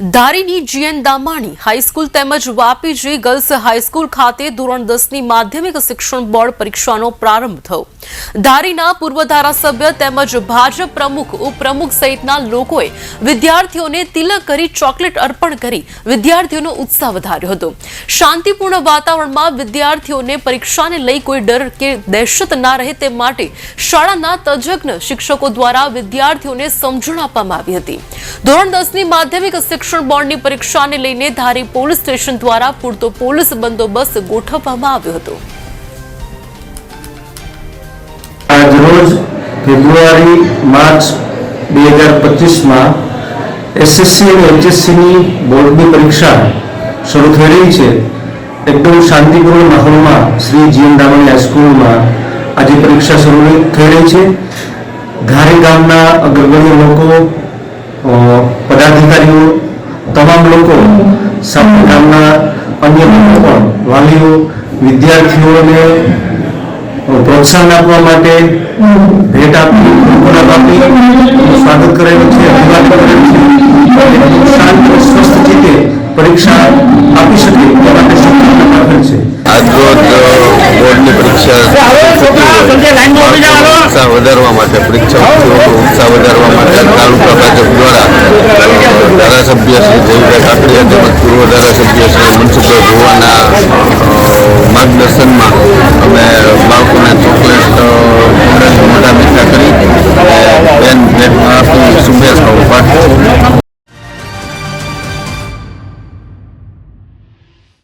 ધારીની જીએન Damani high school તેમજ વાપીજી girls high school ખાતે ધોરણ દસની માધ્યમિક શિક્ષણ બોર્ડ પરીક્ષાનો પ્રારંભ થયો. ધારીના પૂર્વ ધારાસભ્ય તેમજ ભાજપ પ્રમુખ, ઉપપ્રમુખ સહિતના લોકોએ વિદ્યાર્થીઓને તિલક કરી ચોકલેટ અર્પણ કરી વિદ્યાર્થીઓનો ઉત્સાહ વધાર્યો હતો. શાંતિપૂર્ણ વાતાવરણમાં વિદ્યાર્થીઓને પરીક્ષાને લઈ કોઈ ડર કે દહેશત ના રહે તે માટે શાળાના તજજ્ઞ શિક્ષકો દ્વારા વિદ્યાર્થીઓને સમજણ આપવામાં આવી હતી. ધોરણ દસની માધ્યમિક શિક્ષણ બોર્ડની પરીક્ષાને લઈને ધારી પોલીસ સ્ટેશન દ્વારા પૂરતો પોલીસ બંદોબસ્ત ગોઠવવામાં આવ્યો હતો. આજરોજ ફેબ્રુઆરી, માર્ચ બે હજાર પચીસમાં એસએસસી અને એચએસસીની બોર્ડની પરીક્ષા શરૂ થઈ રહી છે. એકદમ શાંતિપૂર્ણ માહોલમાં શ્રી જીએન દામણી હાઈસ્કૂલમાં આજે પરીક્ષા શરૂ થઈ રહી છે. ધારી ગામના અગ્રગણ્ય લોકો પદાધિકારીઓ તમામ લોકો ગામના અન્ય લોકો પણ, વાલીઓ, વિદ્યાર્થીઓને પ્રોત્સાહન આપવા માટે ભેટ આપી ખોરાક આપી, સ્વાગત કરેલું છે, અભિવાદન કરેલું છે. શાંત સ્વસ્થ રીતે પરીક્ષા આપી શકે તે માટે શુભકામના પાઠવેલ છે. આજરોજ વધારવા માટે પરીક્ષા ઉત્સાહ વધારવા માટે તાલુકા ભાજપ દ્વારા જયભાઈ કાકડિયા તેમજ પૂર્વ ધારાસભ્ય શ્રી મનસુખભાઈ ભુવાના માર્ગદર્શનમાં અમે